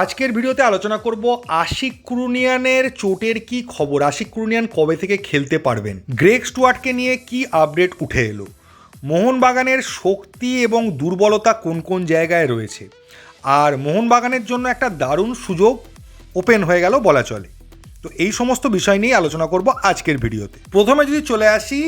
আজকের ভিডিওতে আলোচনা করব আশিক কুরুনিয়ানের চোটের কি খবর? আশিক কুরুনিয়ান কবে থেকে খেলতে পারবেন? গ্রেগ স্টুয়ার্টকে নিয়ে কি আপডেট উঠে এলো? মোহনবাগানের শক্তি এবং দুর্বলতা কোন কোন জায়গায় রয়েছে? আর মোহনবাগানের জন্য একটা দারুণ সুযোগ ওপেন হয়ে গেল বলা চলে। তো এই সমস্ত বিষয় নিয়ে আলোচনা করব আজকের ভিডিওতে। প্রথমে যদি চলে আসি,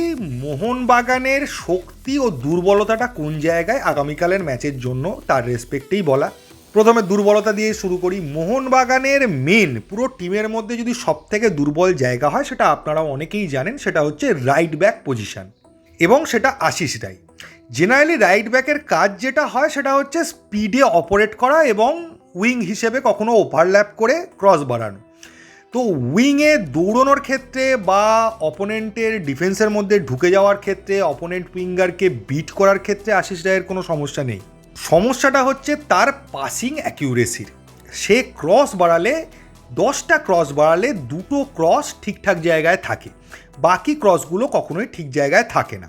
মোহনবাগানের শক্তি ও দুর্বলতাটা কোন জায়গায় আগামীকালের ম্যাচের জন্য তার রেসপেক্টেই বলা। প্রথমে দুর্বলতা দিয়ে শুরু করি। মোহনবাগানের মেন পুরো টিমের মধ্যে যদি সব থেকে দুর্বল জায়গা হয়, সেটা আপনারা অনেকেই জানেন, সেটা হচ্ছে রাইট ব্যাক পজিশন এবং সেটা আশিস রাই জেনারেলি রাইট ব্যাকের কাজ যেটা হয়, সেটা হচ্ছে স্পিডে অপারেট করা এবং উইং হিসেবে কখনো ওভারল্যাপ করে ক্রস বাড়ানো। তো উইংয়ে দৌড়ানোর ক্ষেত্রে বা অপোনেন্টের ডিফেন্সের মধ্যে ঢুকে যাওয়ার ক্ষেত্রে অপোনেন্ট উইঙ্গারকে বিট করার ক্ষেত্রে আশিস রায়ের কোনো সমস্যা নেই। সমস্যাটা হচ্ছে তার পাসিং অ্যাকিউরেসির সে ক্রস বাড়ালে, দশটা ক্রস বাড়ালে দুটো ক্রস ঠিকঠাক জায়গায় থাকে। বাকি ক্রসগুলো কখনোই ঠিক জায়গায় থাকে না।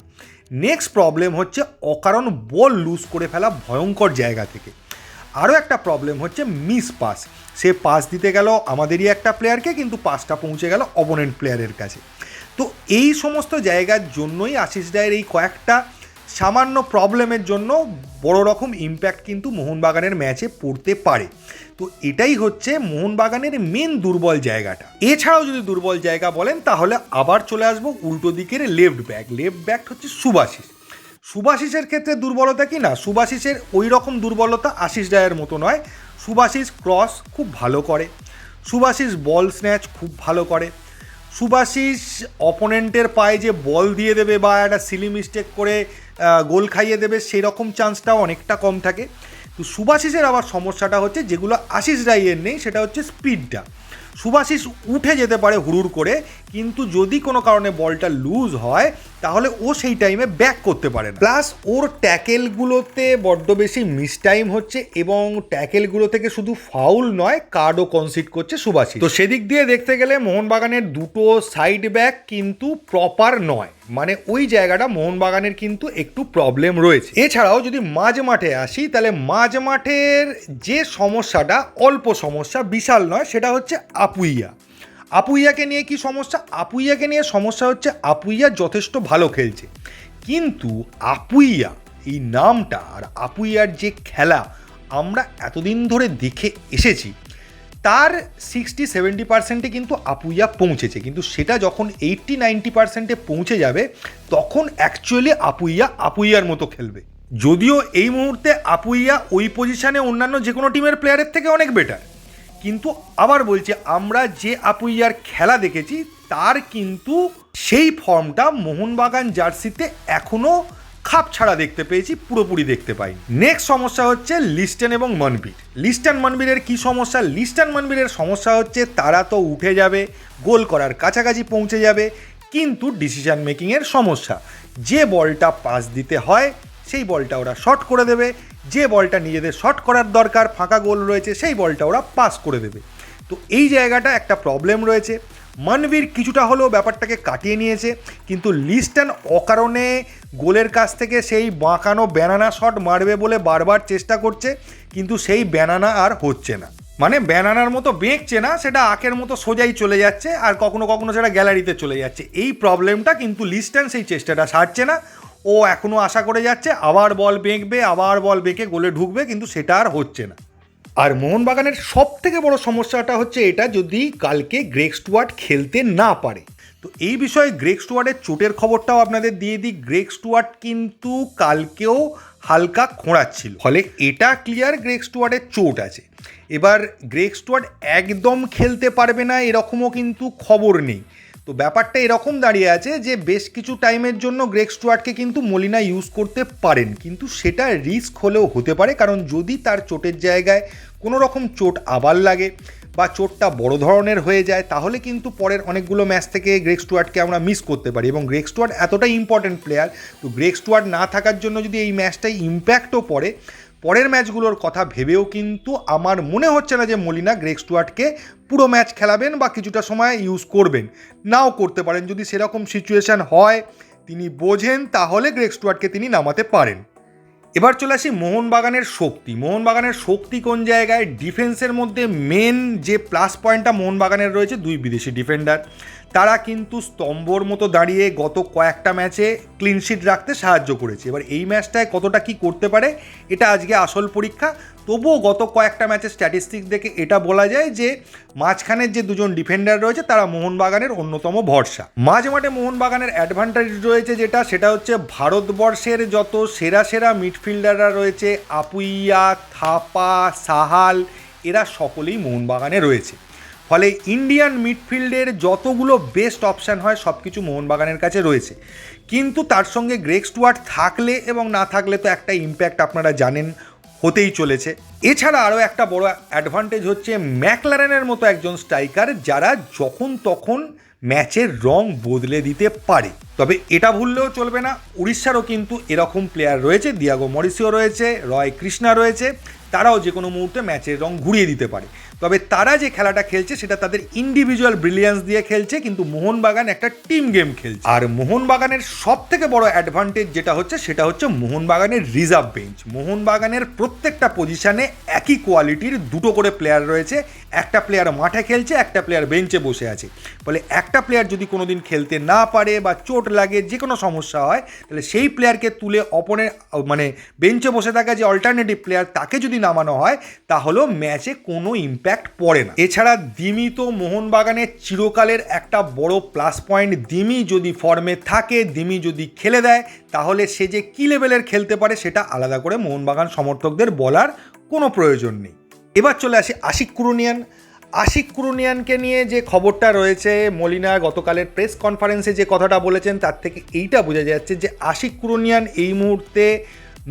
নেক্সট প্রবলেম হচ্ছে অকারণ বল লুজ করে ফেলা ভয়ঙ্কর জায়গা থেকে। আরও একটা প্রবলেম হচ্ছে মিস পাস সে পাস দিতে গেল আমাদেরই একটা প্লেয়ারকে কিন্তু পাসটা পৌঁছে গেল অপোনেন্ট প্লেয়ারের কাছে। তো এই সমস্ত জায়গার জন্যই আশিস রায়ের এই কয়েকটা সামান্য প্রবলেমের জন্য বড় রকম ইম্প্যাক্ট কিন্তু মোহনবাগানের ম্যাচে পড়তে পারে। তো এটাই হচ্ছে মোহনবাগানের মেন দুর্বল জায়গাটা। এছাড়াও যদি দুর্বল জায়গা বলেন, তাহলে আবার চলে আসব উল্টো দিকের লেফট ব্যাক লেফট ব্যাক হচ্ছে সুভাষিস। সুভাষিসের ক্ষেত্রে দুর্বলতা কি? না, সুভাষিসের ওই রকম দুর্বলতা আশিস রায়ের মতো নয়। সুভাষিস ক্রস খুব ভালো করে। সুভাষিস বল স্ন্যাচ খুব ভালো করে। সুভাষিস অপোনেন্টের পায়ে যে বল দিয়ে দেবে বা একটা সিলি মিস্টেক করে গোল খাইয়ে দেবে সেই রকম চান্সটাও অনেকটা কম থাকে। তো সুভাশিসের আবার সমস্যাটা হচ্ছে, যেগুলো আশিস রাইয়ের নেই, সেটা হচ্ছে স্পিডটা সুভাশিস উঠে যেতে পারে হুড়ুর করে, কিন্তু যদি কোনো কারণে বলটা লুজ হয় তাহলে ও সেই টাইমে ব্যাক করতে পারে না। প্লাস ওর ট্যাকেলগুলোতে বড্ড বেশি মিস টাইম হচ্ছে এবং ট্যাকেলগুলো থেকে শুধু ফাউল নয় কার্ডও কনসিড করছে সুভাষিস। তো সেদিক দিয়ে দেখতে গেলে মোহনবাগানের দুটো সাইড ব্যাক কিন্তু প্রপার নয়। মানে ওই জায়গাটা মোহনবাগানের কিন্তু একটু প্রবলেম রয়েছে। এছাড়াও যদি মাঝ মাঠে আসি, তাহলে মাঝ মাঠের যে সমস্যাটা, অল্প সমস্যা, বিশাল নয়, সেটা হচ্ছে আপুইয়া। আপুইয়াকে নিয়ে কি সমস্যা? আপুইয়াকে নিয়ে সমস্যা হচ্ছে আপুইয়া যথেষ্ট ভালো খেলছে। কিন্তু আপুইয়া, এই নামটা আর আপুইয়ার যে খেলা আমরা এতদিন ধরে দেখে এসেছি, তার সিক্সটি সেভেন্টি পার্সেন্টে কিন্তু আপুইয়া পৌঁছেছে। কিন্তু সেটা যখন এইটটি নাইনটি পার্সেন্টে পৌঁছে যাবে, তখন অ্যাকচুয়ালি আপুইয়া আপুইয়ার মতো খেলবে। যদিও এই মুহূর্তে আপুইয়া ওই পজিশনে অন্যান্য যে কোনো টিমের প্লেয়ারের থেকে অনেক বেটার কিন্তু আবার বলছি, আমরা যে আপুইয়ার খেলা দেখেছি, তার কিন্তু সেই ফর্মটা মোহনবাগান জার্সিতে এখনও খাপ ছাড়া দেখতে পেয়েছি, পুরোপুরি দেখতে পাই নেক্সট সমস্যা হচ্ছে লিস্টেন এবং মনবীর। লিস্টান মনবীরের কি সমস্যা? লিস্টান মনবীরের সমস্যা হচ্ছে, তারা তো উঠে যাবে, গোল করার কাছাকাছি পৌঁছে যাবে, কিন্তু ডিসিশন মেকিংয়ের সমস্যা। যে বলটা পাস দিতে হয়, সেই বলটা ওরা শর্ট করে দেবে যে বলটা নিজেদের শর্ট করার দরকার, ফাঁকা গোল রয়েছে, সেই বলটা ওরা পাস করে দেবে। তো এই জায়গাটা একটা প্রবলেম রয়েছে। মনবীর কিছুটা হলেও ব্যাপারটাকে কাটিয়ে নিয়েছে, কিন্তু লিস্টন অকারণে গোলের কাছ থেকে সেই বাঁকানো ব্যানানা শট মারবে বলে বারবার চেষ্টা করছে, কিন্তু সেই ব্যানানা আর হচ্ছে না। মানে ব্যানানার মতো বেঁকছে না, সেটা আখের মতো সোজাই চলে যাচ্ছে, আর কখনো কখনো সেটা গ্যালারিতে চলে যাচ্ছে। এই প্রবলেমটা কিন্তু লিস্টন সেই চেষ্টাটা সারছে না। ও এখনও আশা করে যাচ্ছে আবার বল বেঁকবে, আবার বল বেঁকে গোলে ঢুকবে, কিন্তু সেটা আর হচ্ছে না। আর মোহনবাগানের সব থেকে বড় সমস্যাটা হচ্ছে এটা যদি কালকে গ্রেক স্টুয়ার্ট খেলতে না পারে। তো এই বিষয়ে গ্রেক স্টুয়ার্টের চোটের খবরটাও আপনাদের দিয়ে দিই। গ্রেক স্টুয়ার্ট কিন্তু কালকেও হালকা খোঁড়াচ্ছিল। ফলে এটা ক্লিয়ার গ্রেক স্টুয়ার্টের চোট আছে। এবার গ্রেক স্টুয়ার্ট একদম খেলতে পারবে না, এরকমও কিন্তু খবর নেই। তো ব্যাপারটা এরকম দাঁড়িয়ে আছে যে বেশ কিছু টাইমের জন্য গ্রেক স্টুয়ার্টকে কিন্তু মলিনা ইউজ করতে পারেন। কিন্তু সেটা রিস্ক হলেও হতে পারে, কারণ যদি তার চোটের জায়গায় কোনো রকম চোট আবার লাগে বা চোটটা বড় ধরনের হয়ে যায়, তাহলে কিন্তু পরের অনেকগুলো ম্যাচ থেকে গ্রেক স্টুয়ার্টকে আমরা মিস করতে পারি। এবং গ্রেক স্টুয়ার্ট এতটাই ইম্পর্ট্যান্ট প্লেয়ার, তো গ্রেক স্টুয়ার্ট না থাকার জন্য যদি এই ম্যাচটাই ইম্প্যাক্টও পড়ে, পরের ম্যাচগুলোর কথা ভেবেও কিন্তু আমার মনে হচ্ছে না যে মলিনা গ্রেক স্টুয়ার্টকে পুরো ম্যাচ খেলাবেন বা কিছুটা সময় ইউজ করবেন। নাও করতে পারেন, যদি সেরকম সিচুয়েশান হয়, তিনি বোঝেন, তাহলে গ্রেক স্টুয়ার্টকে তিনি নামাতে পারেন। এবার চলে আসি মোহনবাগানের শক্তি। মোহনবাগানের শক্তি কোন জায়গায়? ডিফেন্সের মধ্যে মেন যে প্লাস পয়েন্টটা মোহনবাগানের রয়েছে, দুই বিদেশি ডিফেন্ডার তারা কিন্তু স্তম্ভর মতো দাঁড়িয়ে গত কয়েকটা ম্যাচে ক্লিনশিট রাখতে সাহায্য করেছে। এবার এই ম্যাচটায় কতটা কি করতে পারে, এটা আজকে আসল পরীক্ষা। তবুও গত কয়েকটা ম্যাচের স্ট্যাটিস্টিক দেখে এটা বলা যায় যে, মাঝখানের যে দুজন ডিফেন্ডার রয়েছে, তারা মোহনবাগানের অন্যতম ভরসা। মাঝে মাঠে মোহনবাগানের অ্যাডভান্টেজ রয়েছে যেটা, সেটা হচ্ছে ভারতবর্ষের যত সেরা সেরা মিডফিল্ডাররা রয়েছে, আপুইয়া, থাপা, সাহাল, এরা সকলেই মোহনবাগানে রয়েছে। ফলে ইন্ডিয়ান মিডফিল্ডের যতগুলো বেস্ট অপশান হয় সব কিছু মোহনবাগানের কাছে রয়েছে। কিন্তু তার সঙ্গে গ্রেক স্টুয়ার্ট থাকলে এবং না থাকলে তো একটা ইম্প্যাক্ট আপনারা জানেন, হতেই চলেছে। এছাড়া আরও একটা বড় অ্যাডভান্টেজ হচ্ছে ম্যাকলারেনের মতো একজন স্ট্রাইকার যারা যখন তখন ম্যাচের রং বদলে দিতে পারে। তবে এটা ভুললেও চলবে না, উড়িষ্যারও কিন্তু এরকম প্লেয়ার রয়েছে দিয়াগো মরিসিও রয়েছে রয় কৃষ্ণা রয়েছে। তারাও যে কোনো মুহূর্তে ম্যাচের রং ঘুরিয়ে দিতে পারে। তবে তারা যে খেলাটা খেলছে, সেটা তাদের ইন্ডিভিজুয়াল ব্রিলিয়ান্স দিয়ে খেলছে, কিন্তু মোহনবাগান একটা টিম গেম খেলছে। আর মোহনবাগানের সব থেকে বড় অ্যাডভান্টেজ যেটা হচ্ছে, সেটা হচ্ছে মোহনবাগানের রিজার্ভ বেঞ্চ মোহনবাগানের প্রত্যেকটা পজিশনে একই কোয়ালিটির দুটো করে প্লেয়ার রয়েছে। একটা প্লেয়ার মাঠে খেলছে, একটা প্লেয়ার বেঞ্চে বসে আছে। ফলে একটা প্লেয়ার যদি কোনোদিন খেলতে না পারে বা চোট লাগে, যে কোনো সমস্যা হয়, তাহলে সেই প্লেয়ারকে তুলে অপনে মানে বেঞ্চে বসে থাকা যে অল্টারনেটিভ প্লেয়ার তাকে যদি নামানো হয় তাহলেও ম্যাচে কোনো ইম্প্যাক্ট পড়ে না। এছাড়া দিমি তো মোহনবাগানের চিরকালের একটা বড় প্লাস পয়েন্ট দিমি যদি ফর্মে থাকে, দিমি যদি খেলে দেয়, তাহলে সে যে কী লেভেলের খেলতে পারে সেটা আলাদা করে মোহনবাগান সমর্থকদের বলার কোনো প্রয়োজন নেই। এবার চলে আসি আশিক কুরুনিয়ান। আশিক কুরুনিয়ানকে নিয়ে যে খবরটা রয়েছে, মলিনা গতকালের প্রেস কনফারেন্সে যে কথাটা বলেছেন, তার থেকে এইটা বোঝা যাচ্ছে যে আশিক কুরুনিয়ান এই মুহূর্তে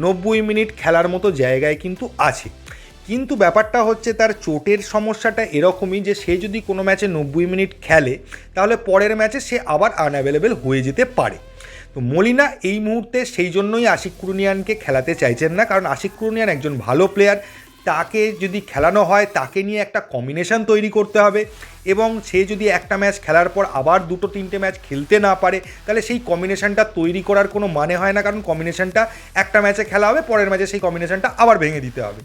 নব্বই মিনিট খেলার মতো জায়গায় কিন্তু আছে। কিন্তু ব্যাপারটা হচ্ছে তার চোটের সমস্যাটা এরকমই যে সে যদি কোনো ম্যাচে নব্বই মিনিট খেলে, তাহলে পরের ম্যাচে সে আবার আনঅ্যাভেলেবেল হয়ে যেতে পারে। তো মলিনা এই মুহূর্তে সেই জন্যই আশিক কুরুনিয়ানকে খেলাতে চাইছেন না, কারণ আশিক কুরুনিয়ান একজন ভালো প্লেয়ার তাকে যদি খেলানো হয়, তাকে নিয়ে একটা কম্বিনেশন তৈরি করতে হবে এবং সে যদি একটা ম্যাচ খেলার পর আবার দুটো, তিনটে ম্যাচ খেলতে না পারে, তাহলে সেই কম্বিনেশনটা তৈরি করার কোনো মানে হয় না, কারণ কম্বিনেশনটা একটা ম্যাচে খেলা হবে, পরের ম্যাচে সেই কম্বিনেশনটা আবার ভেঙে দিতে হবে।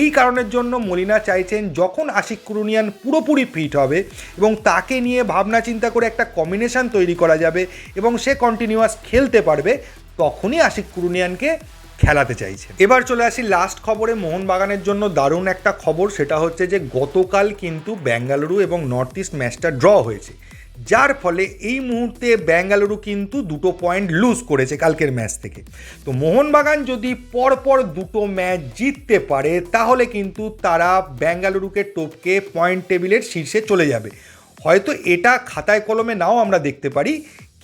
এই কারণের জন্য মলিনা চাইছেন যখন আশিক কুরুনিয়ান পুরোপুরি ফিট হবে এবং তাকে নিয়ে ভাবনা চিন্তা করে একটা কম্বিনেশন তৈরি করা যাবে এবং সে কন্টিনিউয়াস খেলতে পারবে, তখনই আশিক কুরুনিয়ানকে খেলাতে চাইছে এবার চলে আসি লাস্ট খবরে। মোহনবাগানের জন্য দারুণ একটা খবর, সেটা হচ্ছে যে গতকাল কিন্তু বেঙ্গালুরু এবং নর্থ ইস্ট ম্যাচটা ড্র হয়েছে। যার ফলে এই মুহূর্তে বেঙ্গালুরু কিন্তু দুটো পয়েন্ট লুজ করেছে কালকের ম্যাচ থেকে। তো মোহনবাগান যদি পরপর দুটো ম্যাচ জিততে পারে, তাহলে কিন্তু তারা বেঙ্গালুরুকে টপকে পয়েন্ট টেবিলের শীর্ষে চলে যাবে। হয়তো এটা খাতায় কলমে নাও আমরা দেখতে পারি।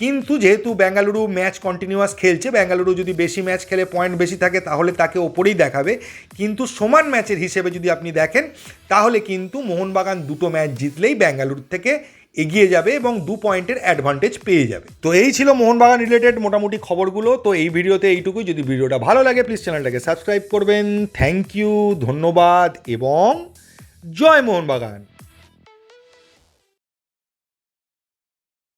কিন্তু যেহেতু বেঙ্গালুরু ম্যাচ কন্টিনিউয়াস খেলছে বেঙ্গালুরু যদি বেশি ম্যাচ খেলে পয়েন্ট বেশি থাকে, তাহলে তাকে ওপরেই দেখাবে। কিন্তু সমান ম্যাচের হিসেবে যদি আপনি দেখেন, তাহলে কিন্তু মোহনবাগান দুটো ম্যাচ জিতলেই বেঙ্গালুরু থেকে এগিয়ে যাবে এবং দু পয়েন্টের অ্যাডভান্টেজ পেয়ে যাবে। তো এই ছিল মোহনবাগান রিলেটেড মোটামুটি খবরগুলো। তো এই ভিডিওতে এইটুকুই। যদি ভিডিওটা ভালো লাগে প্লিজ চ্যানেলটাকে সাবস্ক্রাইব করবেন। থ্যাংক ইউ ধন্যবাদ এবং জয় মোহনবাগান।